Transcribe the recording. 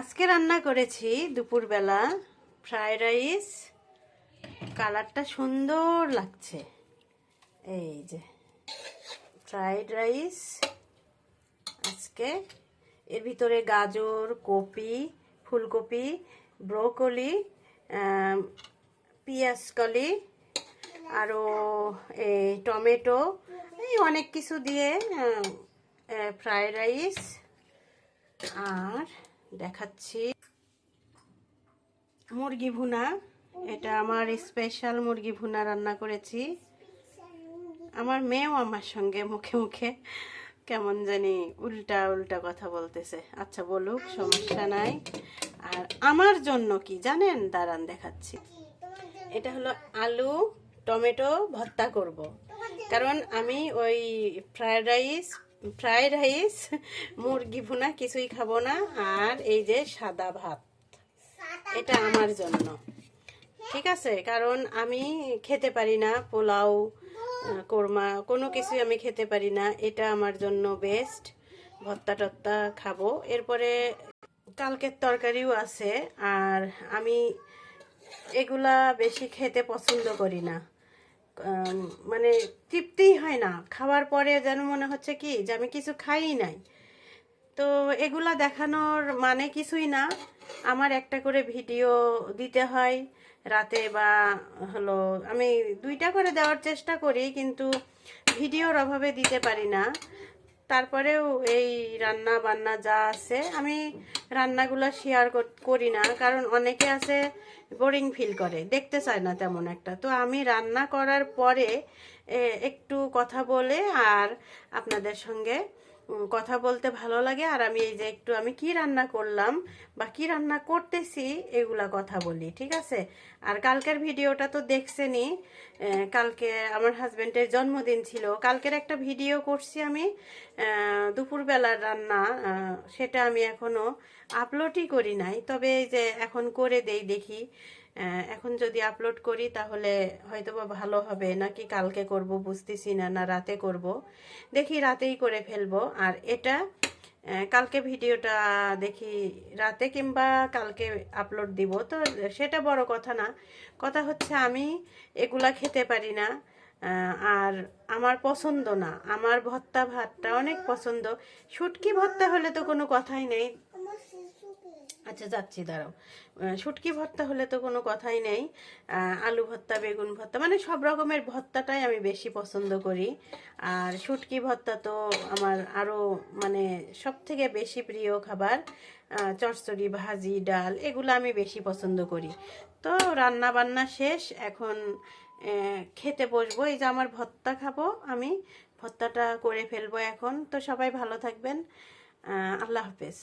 আজকে রান্না করেছি দুপুরবেলা ফ্রায়েড রাইস। কালারটা সুন্দর লাগছে। এই যে, ফ্রায়েড রাইস। আজকে এর ভিতরে গাজর, কপি, ফুলকপি, ব্রোকলি পিঁয়াজ কলি আরও এই টমেটো, এই অনেক কিছু দিয়ে ফ্রায়েড রাইস। আর দেখাচ্ছি। মুরগি ভুনা, এটা আমার স্পেশাল মুরগি ভুনা রান্না করেছি। আমার মেয়েও আমার সঙ্গে মুখে মুখে কেমন জানি উল্টা উল্টা কথা বলতেছে। আচ্ছা বলুক, সমস্যা নাই। আর আমার জন্য কি জানেন? দাঁড়ান দেখাচ্ছি। এটা হলো আলু, টমেটো ভর্তা করব। কারণ আমি ওই ফ্রায়েড রাইস ফ্রায়েড রাইস মুরগি ভুনা কিছুই খাব না। আর এই যে সাদা ভাত এটা আমার জন্য। ঠিক আছে? কারণ আমি খেতে পারি না পোলাও কোরমা কোনো কিছুই আমি খেতে পারি না। এটা আমার জন্য বেস্ট ভত্তা টত্তা খাব। এরপরে কালকের তরকারিও আছে। আর আমি এগুলা বেশি খেতে পছন্দ করি না। মানে তৃপ্তিই হয় না। খাওয়ার পরে যেন মনে হচ্ছে কি যে আমি কিছু খাইই নাই। তো এগুলা দেখানোর মানে কিছুই না। আমার একটা করে ভিডিও দিতে হয় রাতে বা হলো আমি দুইটা করে দেওয়ার চেষ্টা করি কিন্তু ভিডিওর অভাবে দিতে পারি না। তারপরেও এই রান্না বান্না যা আছে, আমি রান্নাগুলো শেয়ার করি না, কারণ অনেকে আছে বোরিং ফিল করে, দেখতে চায় না তেমন একটা। তো আমি রান্না করার পরে একটু কথা বলে আর আপনাদের সঙ্গে কথা বলতে ভালো লাগে। আর আমি এই যে একটু আমি কি রান্না করলাম বা কি রান্না করতেছি, এগুলা কথা বলি, ঠিক আছে? আর কালকের ভিডিওটা তো দেখছেনি কালকে আমার হাজবেন্ডের জন্মদিন ছিল। কালকের একটা ভিডিও করছি আমি। দুপুরবেলার রান্না সেটা আমি এখনও আপলোডই করি নাই। তবে এই যে এখন করে দেই দেখি। এখন যদি আপলোড করি তাহলে হয়তো বা ভালো হবে। নাকি কালকে করব বুঝতেছি না না রাতে করব। দেখি রাতেই করে ফেলব। আর এটা কালকে ভিডিওটা দেখি রাতে কিংবা কালকে আপলোড দিব। তো সেটা বড় কথা না। কথা হচ্ছে আমি এগুলা খেতে পারি না। আর আমার পছন্দ না। আমার ভত্তা ভাতটা অনেক পছন্দ। শুটকি ভত্তা হলে তো কোনো কথাই নেই। আচ্ছা যাচ্ছি, দাঁড়াও। শুটকি ভর্তা হলে তো কোনো কথাই নেই। আলু ভর্তা, বেগুন ভর্তা মানে সব রকমের ভর্তাটাই আমি বেশি পছন্দ করি। আর শুটকি ভর্তা তো আমার আরও মানে সব থেকে বেশি প্রিয় খাবার। চচ্চড়ি, ভাজি, ডাল, এগুলো আমি বেশি পছন্দ করি। তো রান্না বান্না শেষ, এখন খেতে বসবো। এই যে আমার ভর্তা খাব আমি, ভর্তাটা করে ফেলব এখন। তো সবাই ভালো থাকবেন। আল্লাহ হাফেজ।